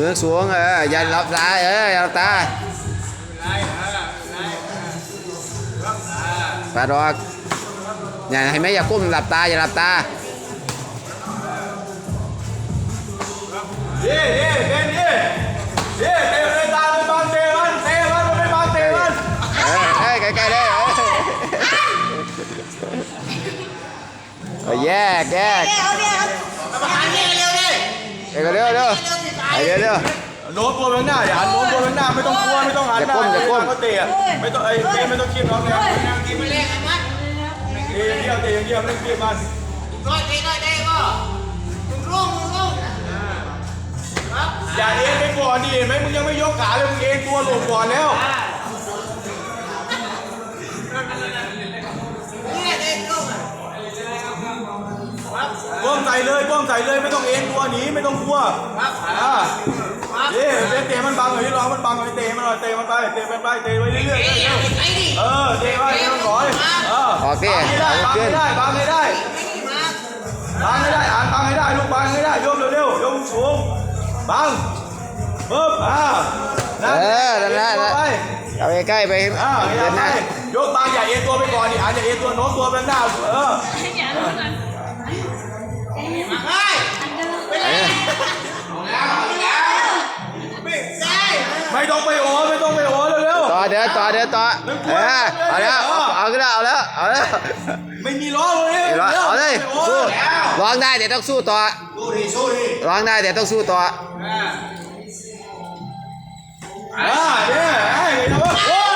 มือสูงเอออย่าหลับตาเอออย่าหลับตาปาดอกอ เย่เย่เย่เย่เย่เตะเลยตาไปบังเตะมันเตะมันมันไม่บังเตะมันเออเอ้ยใกล้ๆเลยเออเอาแยกแยกเอาเนี่ยครับเดี๋ยวเร็วเร็วเดี๋ยวเร็วโน้มตัวไปข้างหน้าอย่าหันโน้มตัวไปข้างหน้าไม่ต้องกลัวไม่ต้องหันหน้าอย่าก้มอย่าก้มเขาเตะไม่ต้องไอ้เตะไม่ต้องคิดน้องเนี่ยเตะอย่างเดียวเตะอย่างเดียวไม่ต้องคิดมันอย่าเอ็นไปก่อนดิเห็นไหมมึงยังไม่ยกขาเลยมึงเอ็นตัวหลบก่อนแล้ว ใส่เลยก้มใส่เลยไม่ต้องเอ็นตัวหนีไม่ต้องกลัวอ่าเอ๊ะเตะมันบังหน่อยที่รอมันบังหน่อยเตะมันหน่อยเตะมันไปเตะมันไปเตะไปเรื่อยๆเออเตะไปเตะมันถอยเออออกดิบังให้ได้บังขึ้นให้ได้บังให้ได้บังให้ได้อ่านบังให้ได้ลูกบังให้ได้ยกเร็วๆยกสูงบังปึ๊บอ่าเออนั่นแหละเอ็ตัวไปเอาไปใกล้ไปอ่าอเดิย่านหไปน้ายกบังอย่าเอ็นตัวไปก่อนดิอ่านอย่าเอ็นตัวโน้มตัวไปข้างหน้าเออเอ ไม่ต้องไปโอ้ไม่ต้องไปโอ้เร็วต่อเดินต่อเดินต่อเออเอาแล้วเอาเอาขึ้นแล้วเอาแล้วเอาแล้วๆไม่มีล้อเลยเอาแล้วเอาเลยสู้ร้องได้แต่ต้องสู้ต่อสู้ดิสู้ดิร้องได้แต่ต้องสู้ต่ออ่าเนี่ยไอ้เห็นไ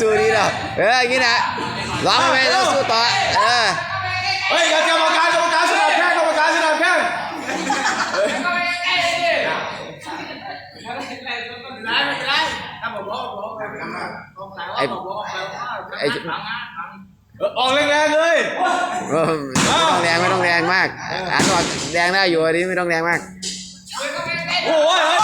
สู้ดีแล้วเอออย่างนี้นะร้องไปต้องสู้ต่อเออเฮ้ยกรรมการกรรมการสนามแข้งกรรมการสนามแข้งไอ้ไอ้ออกแรงๆเลยเออไม่ต้องแรงไม่ต้องแรงมากอ่านออกแรงได้อยู่อันนี้ไม่ต้องแรงมากโอ้ย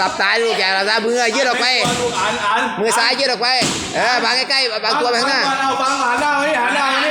หลับตาลูกอย่าหลับตามือยืดออกไปอ่านอ่านมือซ้ายยืดออกไป เออบางใกล้ๆบางตัวไปข้างหน้า เอาฟังหันหน้ามานี่หันหน้ามานี่